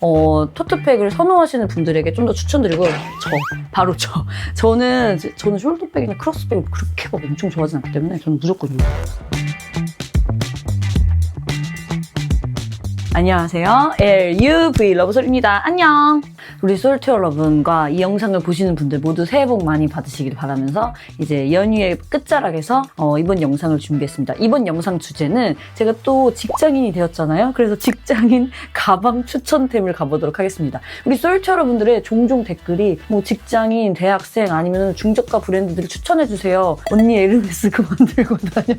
어, 토트백을 선호하시는 분들에게 좀 더 추천드리고 저 바로 저 저는 저는 숄더백이나 크로스백을 그렇게 막 엄청 좋아하지 않기 때문에 저는 무조건 이거 안녕하세요. LUV 러브솔입니다. 안녕. 우리 솔트 여러분과 이 영상을 보시는 분들 모두 새해 복 많이 받으시길 바라면서 이제 연휴의 끝자락에서 어, 이번 영상을 준비했습니다. 이번 영상 주제는 제가 또 직장인이 되었잖아요. 그래서 직장인 가방 추천템을 가보도록 하겠습니다. 우리 솔트 여러분들의 종종 댓글이 뭐 직장인, 대학생 아니면 중저가 브랜드들을 추천해주세요. 언니 에르메스 그만 들고 다녀요.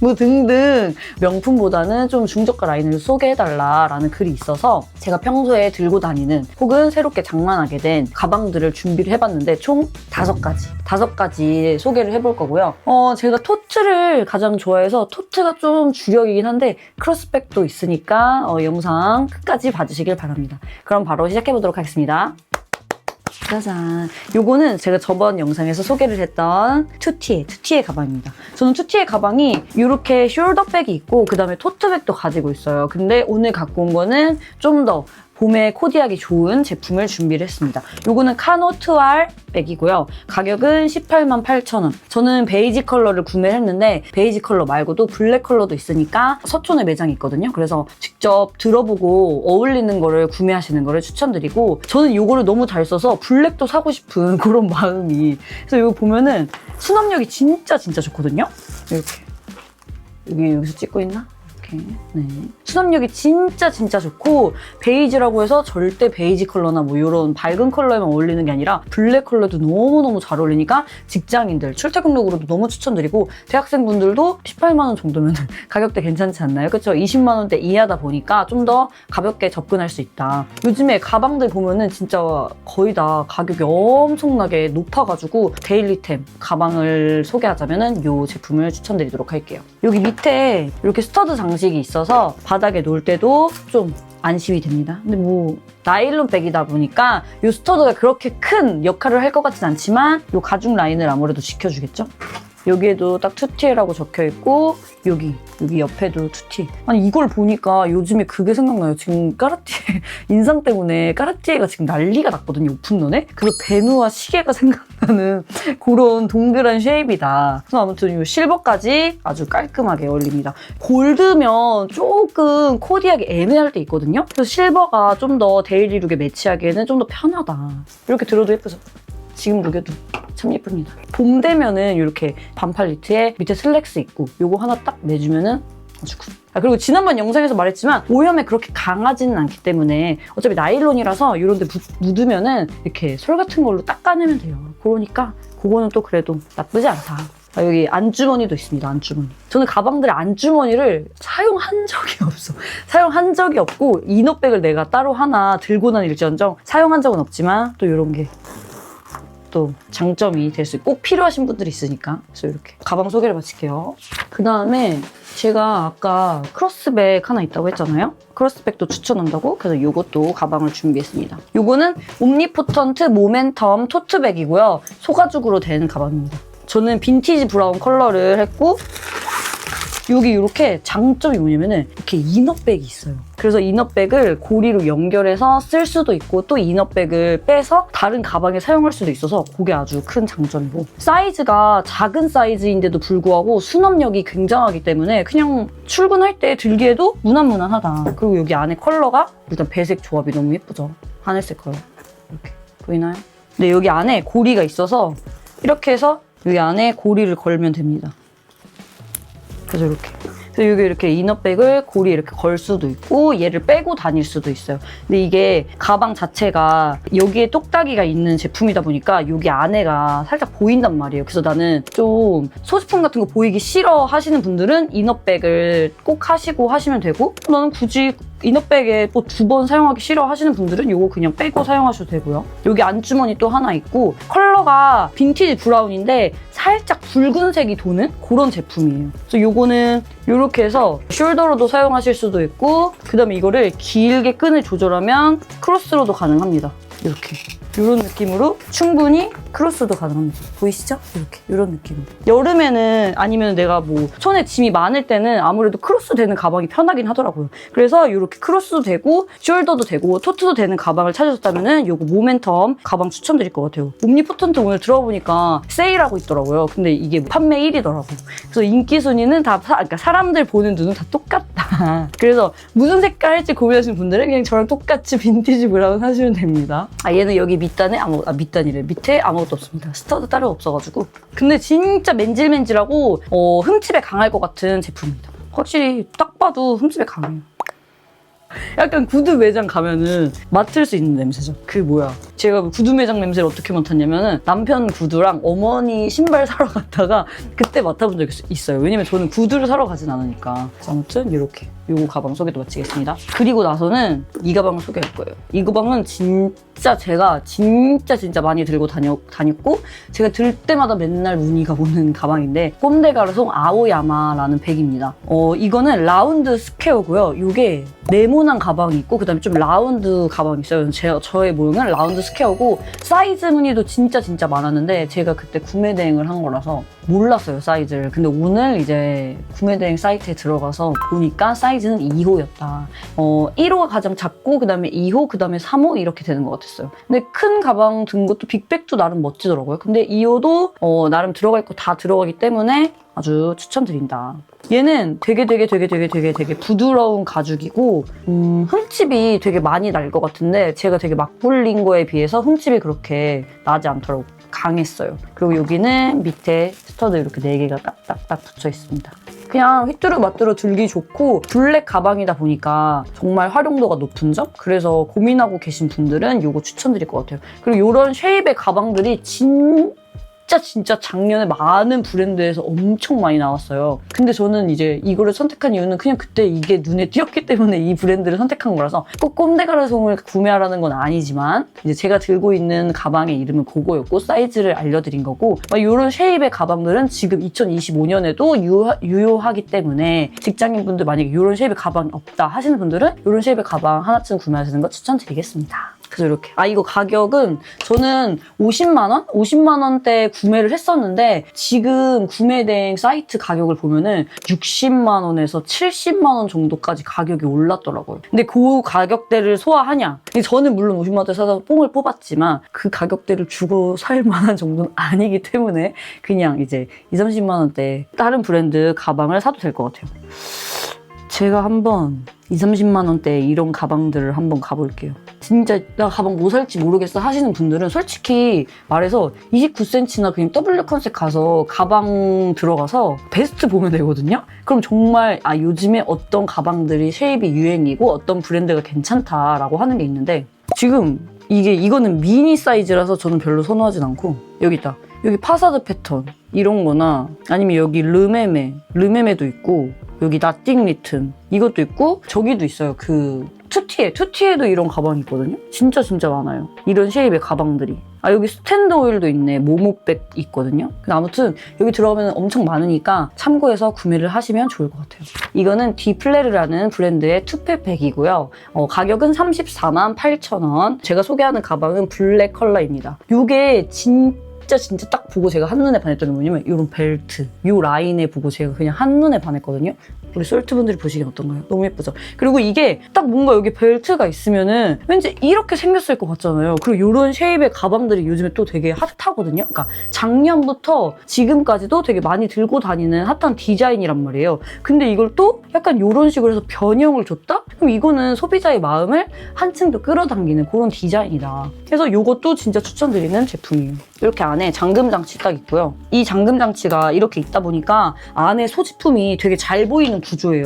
뭐 등등 명품보다는 좀 중저가 라인을 소개해달라라는 글이 있어서 제가 평소에 들고 다니는 혹은 새 롭게 장만하게 된 가방들을 준비를 해봤는데 총 다섯 가지 다섯 가지 소개를 해볼 거고요. 어 제가 토트를 가장 좋아해서 토트가 좀 주력이긴 한데 크로스백도 있으니까 어, 영상 끝까지 봐주시길 바랍니다. 그럼 바로 시작해 보도록 하겠습니다. 짜잔. 요거는 제가 저번 영상에서 소개를 했던 투티의, 투티의 가방입니다. 저는 투티의 가방이 이렇게 숄더백이 있고, 그 다음에 토트백도 가지고 있어요. 근데 오늘 갖고 온 거는 좀 더 봄에 코디하기 좋은 제품을 준비를 했습니다. 요거는 카노 트알 백이고요. 가격은 18만 8천 원. 저는 베이지 컬러를 구매했는데 베이지 컬러 말고도 블랙 컬러도 있으니까 서촌에 매장이 있거든요. 그래서 직접 들어보고 어울리는 거를 구매하시는 거를 추천드리고 저는 요거를 너무 잘 써서 블랙도 사고 싶은 그런 마음이. 그래서 이거 보면은 수납력이 진짜 진짜 좋거든요. 이렇게. 여기 여기서 찍고 있나? 이렇게. 네. 수납력이 진짜 진짜 좋고 베이지라고 해서 절대 베이지 컬러나 뭐 이런 밝은 컬러에만 어울리는 게 아니라 블랙 컬러도 너무너무 잘 어울리니까 직장인들 출퇴근룩으로도 너무 추천드리고 대학생분들도 18만 원 정도면 가격대 괜찮지 않나요? 그렇죠? 20만 원대 이하다 보니까 좀 더 가볍게 접근할 수 있다. 요즘에 가방들 보면은 진짜 거의 다 가격이 엄청나게 높아가지고 데일리템 가방을 소개하자면은 이 제품을 추천드리도록 할게요. 여기 밑에 이렇게 스터드 장식 이 있어서 바닥에 놓을 때도 좀 안심이 됩니다. 근데 뭐 나일론 백이다 보니까 이 스터드가 그렇게 큰 역할을 할 것 같진 않지만 이 가죽 라인을 아무래도 지켜주겠죠? 여기에도 딱 투티라고 적혀 있고 여기 여기 옆에도 투티. 아니 이걸 보니까 요즘에 그게 생각나요. 지금 까르띠에 인상 때문에 까르띠에가 지금 난리가 났거든요. 오픈런에. 그래서 베누와 시계가 생각나는 그런 동그란 쉐입이다. 그래서 아무튼 이 실버까지 아주 깔끔하게 어울립니다. 골드면 조금 코디하기 애매할 때 있거든요. 그래서 실버가 좀 더 데일리 룩에 매치하기에는 좀 더 편하다. 이렇게 들어도 예쁘죠? 지금 룩에도 참 예쁩니다. 봄 되면은 이렇게 반팔 니트에 밑에 슬랙스 있고 요거 하나 딱 내주면은 아주 굿. 아, 그리고 지난번 영상에서 말했지만 오염에 그렇게 강하지는 않기 때문에 어차피 나일론이라서 이런 데 묻- 묻으면은 이렇게 솔 같은 걸로 닦아내면 돼요. 그러니까 그거는 또 그래도 나쁘지 않다. 아, 여기 안주머니도 있습니다. 안주머니. 저는 가방들의 안주머니를 사용한 적이 없어. 사용한 적이 없고 이너백을 내가 따로 하나 들고 다닐지언정 사용한 적은 없지만 또 이런 게 또 장점이 될 수 있고 꼭 필요하신 분들이 있으니까 그래서 이렇게 가방 소개를 마칠게요. 그 다음에 제가 아까 크로스백 하나 있다고 했잖아요. 크로스백도 추천한다고 그래서 이것도 가방을 준비했습니다. 이거는 옴니포턴트 모멘텀 토트백이고요. 소가죽으로 된 가방입니다. 저는 빈티지 브라운 컬러를 했고 여기 이렇게 장점이 뭐냐면은 이렇게 이너백이 있어요. 그래서 이너백을 고리로 연결해서 쓸 수도 있고 또 이너백을 빼서 다른 가방에 사용할 수도 있어서 그게 아주 큰 장점이고 사이즈가 작은 사이즈인데도 불구하고 수납력이 굉장하기 때문에 그냥 출근할 때 들기에도 무난무난하다. 그리고 여기 안에 컬러가 일단 배색 조합이 너무 예쁘죠. 하늘색 컬러. 이렇게 보이나요? 네 여기 안에 고리가 있어서 이렇게 해서 여기 안에 고리를 걸면 됩니다. 그래서 이렇게. 그래서 여기 이렇게 이너백을 고리에 이렇게 걸 수도 있고 얘를 빼고 다닐 수도 있어요. 근데 이게 가방 자체가 여기에 똑딱이가 있는 제품이다 보니까 여기 안에가 살짝 보인단 말이에요. 그래서 나는 좀 소지품 같은 거 보이기 싫어 하시는 분들은 이너백을 꼭 하시고 하시면 되고 나는 굳이 이너백에 뭐두번 사용하기 싫어 하시는 분들은 이거 그냥 빼고 사용하셔도 되고요. 여기 안주머니 또 하나 있고 컬러가 빈티지 브라운인데 살짝 붉은색이 도는 그런 제품이에요. 그래서 요거는 이렇게 해서 숄더로도 사용하실 수도 있고 그 다음에 이거를 길게 끈을 조절하면 크로스로도 가능합니다. 이렇게 이런 느낌으로 충분히 크로스도 가능합니다. 보이시죠? 이렇게 이런 느낌으로. 여름에는 아니면 내가 뭐 손에 짐이 많을 때는 아무래도 크로스 되는 가방이 편하긴 하더라고요. 그래서 이렇게 크로스도 되고 숄더도 되고 토트도 되는 가방을 찾으셨다면 은 요거 모멘텀 가방 추천드릴 것 같아요. 옴니포턴트 오늘 들어보니까 세일하고 있더라고요. 근데 이게 판매 1위더라고요. 그래서 인기 순위는 다 사, 그러니까 사람들 보는 눈은 다 똑같다. 그래서 무슨 색깔 할지 고민하시는 분들은 그냥 저랑 똑같이 빈티지 브라운 사시면 됩니다. 아 얘는 여기 밑단에 아무 아 밑단이래 밑에 아무것도 없습니다. 스터드 따로 없어가지고. 근데 진짜 맨질맨질하고 어, 흠집에 강할 것 같은 제품입니다. 확실히 딱 봐도 흠집에 강해요. 약간 구두 매장 가면은 맡을 수 있는 냄새죠. 그 뭐야. 제가 그 구두 매장 냄새를 어떻게 맡았냐면은 남편 구두랑 어머니 신발 사러 갔다가 그때 맡아본 적이 있- 있어요. 왜냐면 저는 구두를 사러 가진 않으니까. 아무튼 이렇게 요 가방 소개도 마치겠습니다. 그리고 나서는 이 가방을 소개할 거예요. 이 가방은 진짜 제가 진짜 진짜 많이 들고 다녔, 다녔고 제가 들 때마다 맨날 문의가 오는 가방인데 꼼데가르송 아오야마라는 백입니다. 어 이거는 라운드 스퀘어고요. 이게 네모난 가방이 있고 그다음에 좀 라운드 가방이 있어요. 제, 저의 모형은 라운드 스퀘어고 사이즈 문의도 진짜 진짜 많았는데 제가 그때 구매 대행을 한 거라서 몰랐어요 사이즈를. 근데 오늘 이제 구매 대행 사이트에 들어가서 보니까 사이즈는 2호였다. 어 1호가 가장 작고 그 다음에 2호 그 다음에 3호 이렇게 되는 것 같았어요. 근데 큰 가방 든 것도 빅백도 나름 멋지더라고요. 근데 2호도 어, 나름 들어갈 거다 들어가기 때문에 아주 추천드린다. 얘는 되게 되게 되게 되게 되게 되게 부드러운 가죽이고 음, 흠집이 되게 많이 날 것 같은데 제가 되게 막 불린 거에 비해서 흠집이 그렇게 나지 않더라고 강했어요. 그리고 여기는 밑에 스터드 이렇게 4개가 딱딱딱 붙여 있습니다. 그냥 휘뚜루 마뚜루 들기 좋고 블랙 가방이다 보니까 정말 활용도가 높은 점? 그래서 고민하고 계신 분들은 이거 추천드릴 것 같아요. 그리고 이런 쉐입의 가방들이 진 진짜 진짜 작년에 많은 브랜드에서 엄청 많이 나왔어요. 근데 저는 이제 이거를 선택한 이유는 그냥 그때 이게 눈에 띄었기 때문에 이 브랜드를 선택한 거라서 꼭 꼼데가르송을 구매하라는 건 아니지만 이제 제가 들고 있는 가방의 이름은 그거였고 사이즈를 알려드린 거고 막 이런 쉐입의 가방들은 지금 2025년에도 유효 하기 때문에 직장인분들 만약에 이런 쉐입의 가방이 없다 하시는 분들은 이런 쉐입의 가방 하나쯤 구매하시는 거 추천드리겠습니다. 그래서 이렇게 아 이거 가격은 저는 50만 원, 50만 원대 구매를 했었는데 지금 구매된 사이트 가격을 보면은 60만 원에서 70만 원 정도까지 가격이 올랐더라고요. 근데 그 가격대를 소화하냐? 근데 저는 물론 50만 원대 사서 뽕을 뽑았지만 그 가격대를 주고 살 만한 정도는 아니기 때문에 그냥 이제 2, 30만 원대 다른 브랜드 가방을 사도 될 것 같아요. 제가 한번 2, 30만 원대 이런 가방들을 한번 가볼게요. 진짜 나 가방 뭐 살지 모르겠어 하시는 분들은 솔직히 말해서 29cm나 그냥 W 컨셉 가서 가방 들어가서 베스트 보면 되거든요. 그럼 정말 아 요즘에 어떤 가방들이 쉐입이 유행이고 어떤 브랜드가 괜찮다라고 하는 게 있는데 지금 이게 이거는 미니 사이즈라서 저는 별로 선호하진 않고 여기 있다. 여기 파사드 패턴 이런 거나 아니면 여기 르메메 르메메도 있고 여기 나띵 리튼 이것도 있고 저기도 있어요. 그 투티에 투티에도 이런 가방이 있거든요. 진짜 진짜 많아요. 이런 쉐입의 가방들이. 아 여기 스탠드 오일도 있네. 모모백 있거든요. 근데 아무튼 여기 들어가면 엄청 많으니까 참고해서 구매를 하시면 좋을 것 같아요. 이거는 디플레르라는 브랜드의 투팩백이고요. 어, 가격은 34만 8천 원. 제가 소개하는 가방은 블랙 컬러입니다. 이게 진 진짜 진짜 딱 보고 제가 한눈에 반했던 게 뭐냐면 이런 벨트 이 라인에 보고 제가 그냥 한눈에 반했거든요 우리 솔트분들이 보시기엔 어떤가요? 너무 예쁘죠? 그리고 이게 딱 뭔가 여기 벨트가 있으면은 왠지 이렇게 생겼을 것 같잖아요 그리고 이런 쉐입의 가방들이 요즘에 또 되게 핫하거든요 그러니까 작년부터 지금까지도 되게 많이 들고 다니는 핫한 디자인이란 말이에요 근데 이걸 또 약간 이런 식으로 해서 변형을 줬다? 그럼 이거는 소비자의 마음을 한층 더 끌어당기는 그런 디자인이다 그래서 이것도 진짜 추천드리는 제품이에요 이렇게 안에 잠금 장치 딱 있고요. 이 잠금 장치가 이렇게 있다 보니까 안에 소지품이 되게 잘 보이는 구조예요.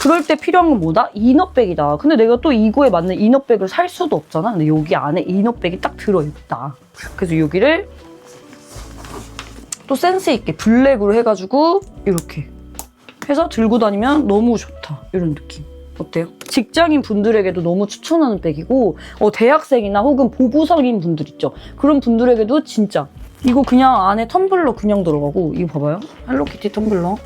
그럴 때 필요한 건 뭐다? 이너백이다. 근데 내가 또 이거에 맞는 이너백을 살 수도 없잖아. 근데 여기 안에 이너백이 딱 들어있다. 그래서 여기를 또 센스 있게 블랙으로 해가지고 이렇게 해서 들고 다니면 너무 좋다. 이런 느낌. 어때요? 직장인 분들에게도 너무 추천하는 백이고 어, 대학생이나 혹은 보부성인 분들 있죠. 그런 분들에게도 진짜 이거 그냥 안에 텀블러 그냥 들어가고 이거 봐봐요. 헬로키티 텀블러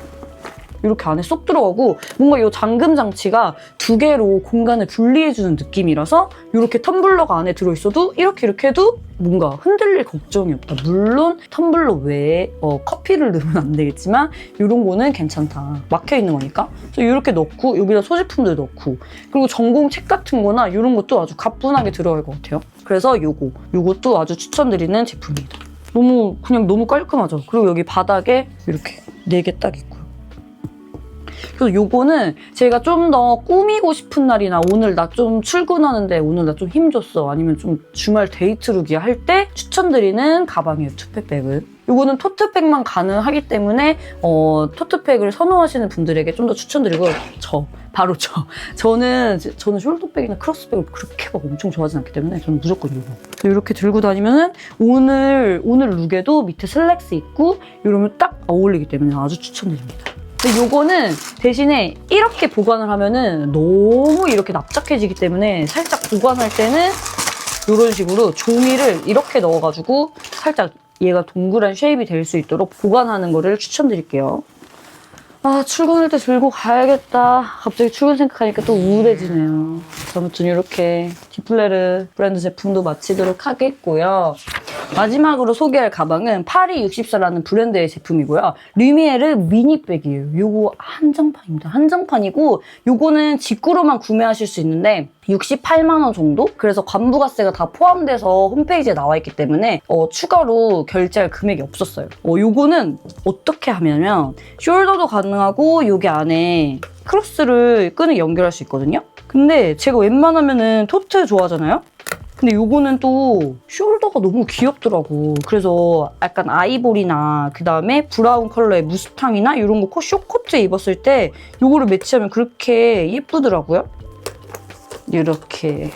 이렇게 안에 쏙 들어가고 뭔가 이 잠금 장치가 두 개로 공간을 분리해주는 느낌이라서 이렇게 텀블러가 안에 들어있어도 이렇게 이렇게 해도 뭔가 흔들릴 걱정이 없다. 물론 텀블러 외에 어, 커피를 넣으면 안 되겠지만 이런 거는 괜찮다. 막혀 있는 거니까. 그래서 이렇게 넣고 여기다 소지품들 넣고 그리고 전공 책 같은 거나 이런 것도 아주 가뿐하게 들어갈 것 같아요. 그래서 요거 요것도 아주 추천드리는 제품입니다. 너무 그냥 너무 깔끔하죠. 그리고 여기 바닥에 이렇게 네 개 딱 있고요. 그래서 요거는 제가 좀 더 꾸미고 싶은 날이나 오늘 나 좀 출근하는데 오늘 나 좀 힘줬어. 아니면 좀 주말 데이트 룩이 할 때 추천드리는 가방이에요 투팩백은 요거는 토트백만 가능하기 때문에 어, 토트백을 선호하시는 분들에게 좀 더 추천드리고 저 바로 저. 저는 저는 숄더백이나 크로스백을 그렇게 막 엄청 좋아하진 않기 때문에 저는 무조건 이거. 이렇게 들고 다니면은 오늘 오늘 룩에도 밑에 슬랙스 있고 이러면 딱 어울리기 때문에 아주 추천드립니다. 근데 요거는 대신에 이렇게 보관을 하면은 너무 이렇게 납작해지기 때문에 살짝 보관할 때는 이런 식으로 종이를 이렇게 넣어가지고 살짝 얘가 동그란 쉐입이 될 수 있도록 보관하는 거를 추천드릴게요. 아 출근할 때 들고 가야겠다. 갑자기 출근 생각하니까 또 우울해지네요. 아무튼 이렇게 디플레르 브랜드 제품도 마치도록 하겠고요. 마지막으로 소개할 가방은 파리 64라는 브랜드의 제품이고요. 류미에르 미니백이에요. 요거 한정판입니다. 한정판이고 요거는 직구로만 구매하실 수 있는데 68만 원 정도? 그래서 관부가세가 다 포함돼서 홈페이지에 나와 있기 때문에 어, 추가로 결제할 금액이 없었어요. 어, 요거는 어떻게 하냐면 숄더도 가능하고 여기 안에 크로스를 끈을 연결할 수 있거든요. 근데 제가 웬만하면은 토트 좋아하잖아요. 근데 요거는 또 숄더가 너무 귀엽더라고. 그래서 약간 아이보리나 그 다음에 브라운 컬러의 무스탕이나 이런 거 코- 쇼코트에 입었을 때 요거를 매치하면 그렇게 예쁘더라고요. 이렇게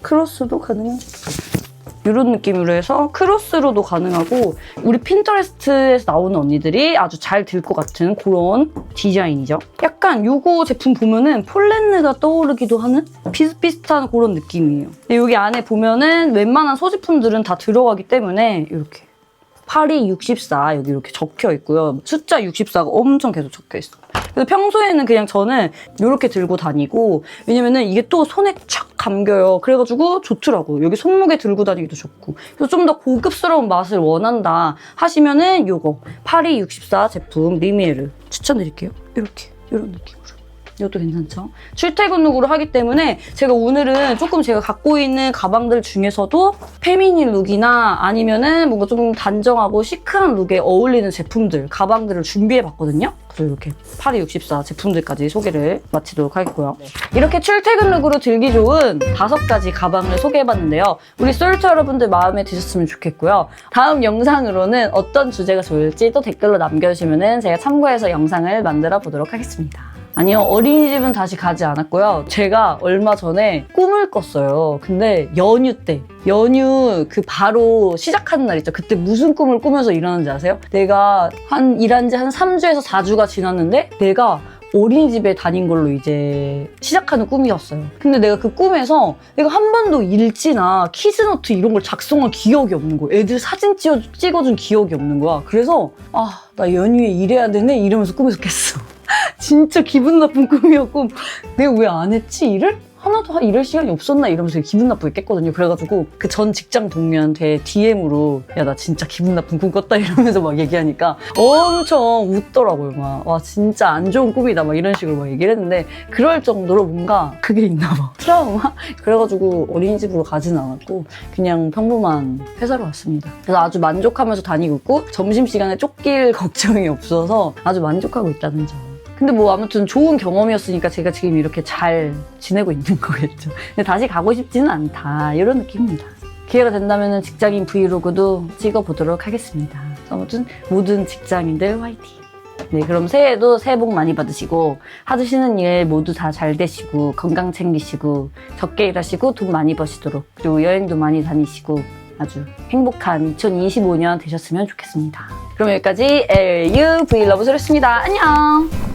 크로스도 가능하죠. 이런 느낌으로 해서 크로스로도 가능하고 우리 핀터레스트에서 나오는 언니들이 아주 잘 들 것 같은 그런 디자인이죠. 약간 요거 제품 보면은 폴렌느가 떠오르기도 하는 비슷비슷한 그런 느낌이에요. 근데 여기 안에 보면은 웬만한 소지품들은 다 들어가기 때문에 이렇게 파리 64 여기 이렇게 적혀 있고요. 숫자 64가 엄청 계속 적혀 있어. 그래서 평소에는 그냥 저는 이렇게 들고 다니고 왜냐면은 이게 또 손에 촥 감겨요. 그래가지고 좋더라고. 여기 손목에 들고 다니기도 좋고. 그래서 좀 더 고급스러운 맛을 원한다 하시면은 요거 파리 64 제품 리미에르 추천드릴게요. 이렇게 이런 느낌으로. 이것도 괜찮죠? 출퇴근 룩으로 하기 때문에 제가 오늘은 조금 제가 갖고 있는 가방들 중에서도 페미닌 룩이나 아니면은 뭔가 좀 단정하고 시크한 룩에 어울리는 제품들, 가방들을 준비해봤거든요. 그래서 이렇게 파리 64 제품들까지 소개를 마치도록 하겠고요. 이렇게 출퇴근 룩으로 들기 좋은 다섯 가지 가방을 소개해봤는데요. 우리 솔트 여러분들 마음에 드셨으면 좋겠고요. 다음 영상으로는 어떤 주제가 좋을지 또 댓글로 남겨주시면 제가 참고해서 영상을 만들어 보도록 하겠습니다. 아니요, 어린이집은 다시 가지 않았고요. 제가 얼마 전에 꿈을 꿨어요. 근데 연휴 때, 연휴 그 바로 시작하는 날 있죠. 그때 무슨 꿈을 꾸면서 일하는지 아세요? 내가 한 일한 지 한 3주에서 4주가 지났는데 내가 어린이집에 다닌 걸로 이제 시작하는 꿈이었어요. 근데 내가 그 꿈에서 내가 한 번도 일지나 키즈노트 이런 걸 작성한 기억이 없는 거야. 애들 사진 찍어, 찍어준 기억이 없는 거야. 그래서 아, 나 연휴에 일해야 되네? 이러면서 꿈에서 깼어. 진짜 기분 나쁜 꿈이었고 내가 왜 안 했지 일을? 하나도 하- 이럴 시간이 없었나 이러면서 기분 나쁘게 깼거든요. 그래가지고 그 전 직장 동료한테 DM으로 야 나 진짜 기분 나쁜 꿈 꿨다 이러면서 막 얘기하니까 엄청 웃더라고요. 막 와 진짜 안 좋은 꿈이다 막 이런 식으로 막 얘기를 했는데 그럴 정도로 뭔가 그게 있나 봐. 트라우마? 그래가지고 어린이집으로 가지는 않았고 그냥 평범한 회사로 왔습니다. 그래서 아주 만족하면서 다니고 있고 점심시간에 쫓길 걱정이 없어서 아주 만족하고 있다는 점. 근데 뭐 아무튼 좋은 경험이었으니까 제가 지금 이렇게 잘 지내고 있는 거겠죠. 근데 다시 가고 싶지는 않다. 이런 느낌입니다. 기회가 된다면 직장인 브이로그도 찍어보도록 하겠습니다. 아무튼 모든 직장인들 화이팅! 네, 그럼 새해에도 새해 복 많이 받으시고 하시는 일 모두 다 잘 되시고 건강 챙기시고 적게 일하시고 돈 많이 버시도록 그리고 여행도 많이 다니시고 아주 행복한 2025년 되셨으면 좋겠습니다. 그럼 여기까지 LU 브이러브소였습니다. 안녕!